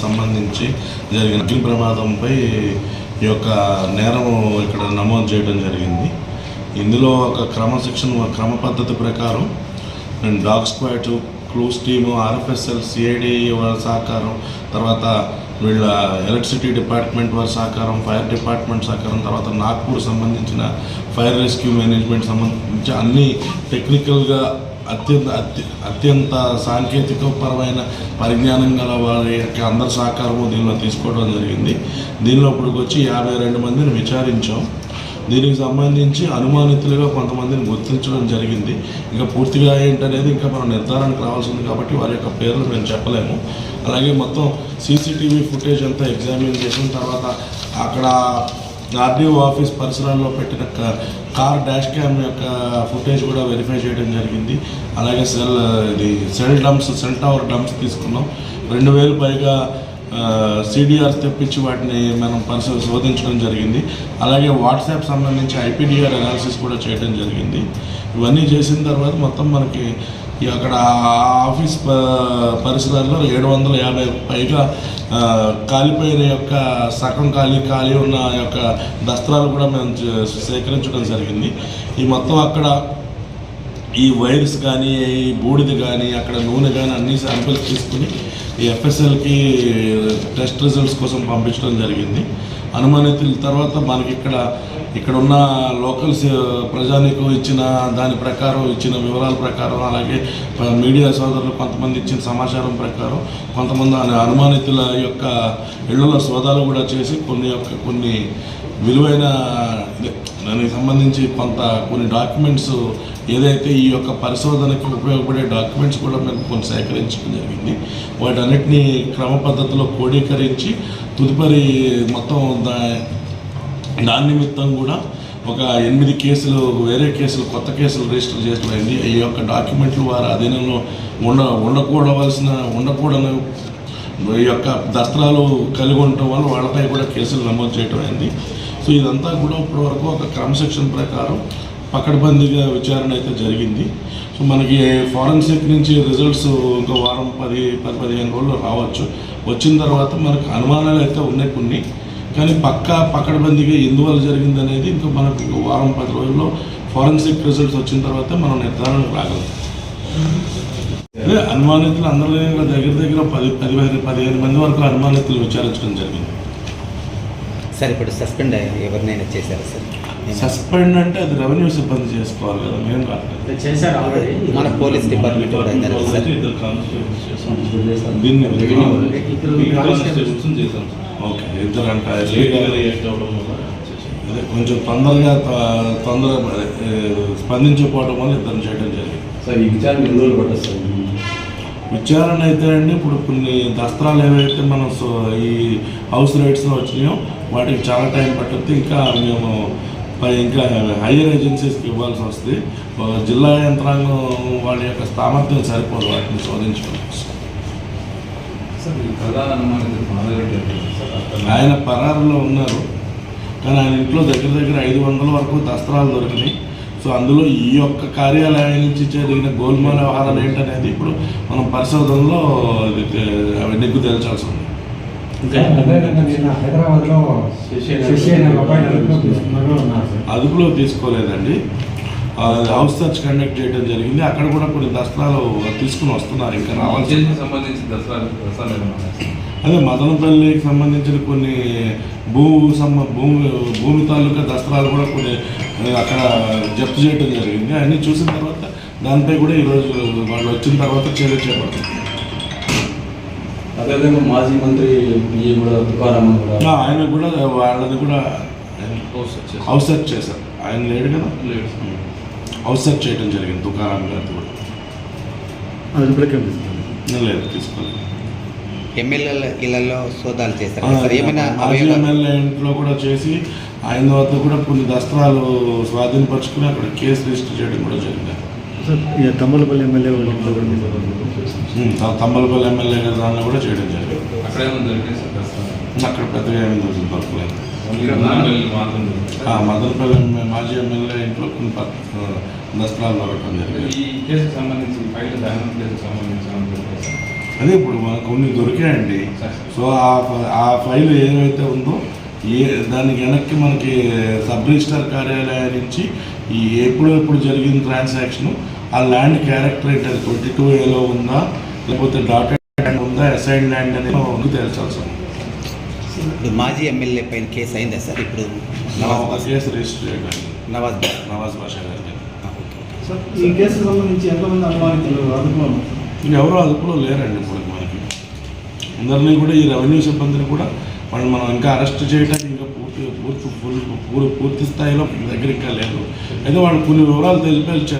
సంబంధించి జరిగిన అగ్ని ప్రమాదంపై ఈ యొక్క నేరం ఇక్కడ నమోదు చేయడం జరిగింది. ఇందులో ఒక క్రమశిక్షణ క్రమ పద్ధతి ప్రకారం dog squad clues team RFSL CID వారి సహకారం తర్వాత వీళ్ళ ఎలక్ట్రిసిటీ డిపార్ట్మెంట్ వారి సహకారం ఫైర్ డిపార్ట్మెంట్ సహకారం తర్వాత నాగ్పూర్ సంబంధించిన ఫైర్ రెస్క్యూ మేనేజ్మెంట్ సంబంధించి అన్ని టెక్నికల్గా అత్యంత అత్య అత్యంత సాంకేతికపరమైన పరిజ్ఞానం గల వారి యొక్క అందరి సహకారము దీనిలో తీసుకోవడం జరిగింది. దీనిలో ఇప్పటికొచ్చి యాభై రెండు మందిని విచారించాం. దీనికి సంబంధించి అనుమానితులుగా కొంతమందిని గుర్తించడం జరిగింది. ఇంకా పూర్తిగా ఏంటనేది ఇంకా మనం నిర్ధారణకు రావాల్సింది కాబట్టి వారి యొక్క పేర్లు మేము చెప్పలేము. అలాగే మొత్తం సీసీటీవీ ఫుటేజ్ అంతా ఎగ్జామిన్ చేసిన తర్వాత అక్కడ ఆర్డీఓ ఆఫీస్ పరిసరాల్లో పెట్టిన కార్ డాష్ క్యామ్ యొక్క ఫుటేజ్ కూడా వెరిఫై చేయడం జరిగింది. అలాగే సెల్ ఇది cell dumps cell tower dumps తీసుకున్నాం. రెండు వేలు పైగా సిడిఆర్స్ తెప్పించి వాటిని మనం పరిశోధ శోధించడం జరిగింది. అలాగే వాట్సాప్ సంబంధించి ఐపీడిఆర్ అనాలిసిస్ కూడా చేయడం జరిగింది. ఇవన్నీ చేసిన తర్వాత మొత్తం మనకి అక్కడ ఆఫీస్ పరిసరాల్లో ఏడు వందల యాభై పైగా కాలిపోయిన యొక్క సగం ఖాళీ ఖాళీ ఉన్న యొక్క దస్త్రాలు కూడా మేము చే- సేకరించడం జరిగింది. ఈ మొత్తం అక్కడ ఈ వైర్స్ కానీ ఈ బూడిద కానీ అక్కడ నూనె కానీ అన్ని శాంపిల్స్ తీసుకుని ఈ ఎఫ్ఎస్ఎల్కి టెస్ట్ రిజల్ట్స్ కోసం పంపించడం జరిగింది. అనుమానితుల తర్వాత మనకి ఇక్కడ ఇక్కడ ఉన్న లోకల్స్ ప్రజానికి ఇచ్చిన దాని ప్రకారం ఇచ్చిన వివరాల ప్రకారం అలాగే మీడియా సోదరులు కొంతమంది ఇచ్చిన సమాచారం ప్రకారం కొంతమంది అనుమానితుల యొక్క ఇళ్ళలో సోదాలు కూడా చేసి కొన్ని యొక్క కొన్ని విలువైన దానికి సంబంధించి కొంత కొన్ని డాక్యుమెంట్స్ ఏదైతే ఈ యొక్క పరిశోధనకి ఉపయోగపడే డాక్యుమెంట్స్ కూడా మేము కొన్ని సేకరించడం జరిగింది. వాటన్నిటిని క్రమ పద్ధతిలో క్రోడీకరించి తదుపరి మొత్తం దా దాని నిమిత్తం కూడా ఒక ఎనిమిది కేసులు వేరే కేసులు కొత్త కేసులు రిజిస్టర్ చేయడం అయింది ఈ యొక్క డాక్యుమెంట్లు వారి అధీనంలో ఉండ ఉండకూడవలసిన ఉండకూడని ఈ యొక్క దస్త్రాలు కలిగి ఉండటం వల్ల వాళ్ళపై కూడా కేసులు నమోదు చేయడం అయింది. సో ఇదంతా కూడా ఇప్పటివరకు ఒక క్రమశిక్షణ ప్రకారం పకడ్బందీగా విచారణ అయితే జరిగింది. సో మనకి ఫారెన్సిక్ నుంచి రిజల్ట్స్ ఇంకో వారం పది పది పదిహేను రోజులు రావచ్చు. వచ్చిన తర్వాత మనకు అనుమానాలు అయితే ఉన్నాయి కొన్ని. కానీ పక్కా పకడ్బందీగా ఎందువల్ల జరిగింది అనేది ఇంకా మనకు ఇంకో వారం పది రోజుల్లో ఫారెన్సిక్ రిజల్ట్స్ వచ్చిన తర్వాత మనం నిర్ధారణకు రాగలం. అదే అనుమానితులు అందరూ దగ్గర దగ్గర పది పదిహేను పదిహేను మంది వరకు అనుమానితులు విచారించడం జరిగింది. సార్ ఇప్పుడు సస్పెండ్ ఎవరినైనా చేశారా సార్? సస్పెండ్ అంటే అది రెవెన్యూ సిబ్బంది చేసుకోవాలి కదా మేము కాదు చేశారు ఆల్రెడీ. మన పోలీస్ డిపార్ట్మెంట్ కూడా ఇద్దరు కానిస్టేబుల్స్ చేసాం. దీన్ని ఓకే. ఇద్దరు అంటే అదే కొంచెం తొందరగా త- తొందర అదే, ఏ, స్పందించకపోవడం వల్ల ఇద్దరు చేయడం జరిగింది. సార్ ఈ విచారణ ఎన్ని రోజులు పట్టదు సార్? విచారణ అయితే అండి ఇప్పుడు కొన్ని దస్త్రాలు ఏవైతే మనం సో- ఈ హౌస్ రైట్స్లో వచ్చినాయో వాటికి చాలా టైం పట్టుద్ది. ఇంకా మేము ఇంకా హైయర్ ఏజెన్సీస్కి ఇవ్వాల్సి వస్తుంది జిల్లా యంత్రాంగం వాళ్ళ యొక్క సామర్థ్యం సరిపోదు వాటిని అతను ఆయన పరారులో ఉన్నారు. కానీ ఆయన ఇంట్లో దగ్గర దగ్గర ఐదు వందల వరకు దస్త్రాలు దొరికినాయి. సో అందులో ఈ యొక్క కార్యాలయం నుంచి జరిగిన గోల్మాల్ వ్యవహారాలు ఏంటనేది ఇప్పుడు మనం పరిశోధనలో ఇది తె- అవి నిగ్గు తేల్చాల్సి ఉంది. అదుపులో తీసుకోలేదండి. ఆ, హౌస్ సర్చ్ కండక్ట్ చేయడం జరిగింది. అక్కడ కూడా కొన్ని దస్త్రాలు తీసుకుని వస్తున్నారు. ఇంకా రావాల్సి ఉద్దేశం సంబంధించి దసరా దసరా ఏమన్నా ఉన్నాయా సార్? అదే మదనపల్లికి సంబంధించిన కొన్ని భూ భూమి భూమి తాలూకా దస్త్రాలు కూడా కొన్ని అక్కడ జప్తు చేయడం జరిగింది. అన్నీ చూసిన తర్వాత దానిపై కూడా ఈరోజు వాళ్ళు వచ్చిన తర్వాత చర్య చేపడుతుంది. అదేవిధంగా మాజీ మంత్రి పిఏ కూడా తుకారామన్ కూడా. ఆ, ఆయన కూడా వాళ్ళది కూడా హౌస్ సెర్చ్ చేశారు. ఆయన లేడు కదా? లేడు. సార్. హౌస్ సెర్చ్ చేయడం జరిగింది తుకారాం గారిది కూడా. లేదు తీసుకోలేదు. ఎమ్మెల్యేల ఇళ్ళలో సోదాలు చేశారు ఆ, సార్? ఏమైనా ఎమ్మెల్యే ఇంట్లో కూడా చేసి ఆయన వద్ద కూడా కొన్ని దస్త్రాలు స్వాధీనపరుచుకుని అక్కడ కేసు రిజిస్టర్ చేయడం కూడా జరిగింది. తమ్మలపల్లి ఎమ్మెల్యే తమ్మలపల్లి ఎమ్మెల్యే దానిలో కూడా చేయడం జరిగింది అక్కడ అక్కడ పెద్దగా ఏమీ దొరికి దొరకలేదు. మదనపల్లి మాజీ ఎమ్మెల్యే ఇంట్లో కొన్ని దస్త్రాలు దొరకడం జరిగింది? అదే ఇప్పుడు మనకు కొన్ని దొరికాయండి. సో ఆ ఫైల్ ఏదైతే ఉందో ఏ దానికి వెనక్కి మనకి సబ్ రిజిస్టర్ కార్యాలయం నుంచి ఈ ఎప్పుడు ఎప్పుడు జరిగిన ట్రాన్సాక్షన్ ఆ ల్యాండ్ క్యారెక్టర్ ఏంటి? అది ట్వంటీ టూ ఏలో ఉందా? లేకపోతే డాటెడ్ ల్యాండ్ ఉందా? అసైన్ ల్యాండ్ అనేది ఉంది ఇప్పుడు మాజీ ఎమ్మెల్యే పైన కేసు అయిందా సార్? ఇప్పుడు Nawaz case register Nawaz Nawaz Basha okay. Sir ఈ కేసుకు సంబంధించి ఎంతమంది అనుమానితులు అదుపులో? ఇంకెవరో అదుపులో లేరండి ఇప్పుడు మనకి. అందరినీ కూడా ఈ రెవెన్యూ సిబ్బందిని కూడా వాళ్ళని మనం ఇంకా అరెస్ట్ చేయడానికి ఇంకా పూర్తి పూర్తి పూర్తి పూర్తి స్థాయిలో దగ్గర ఇంకా లేదు. అయితే వాళ్ళు కొన్ని వివరాలు తెలిపి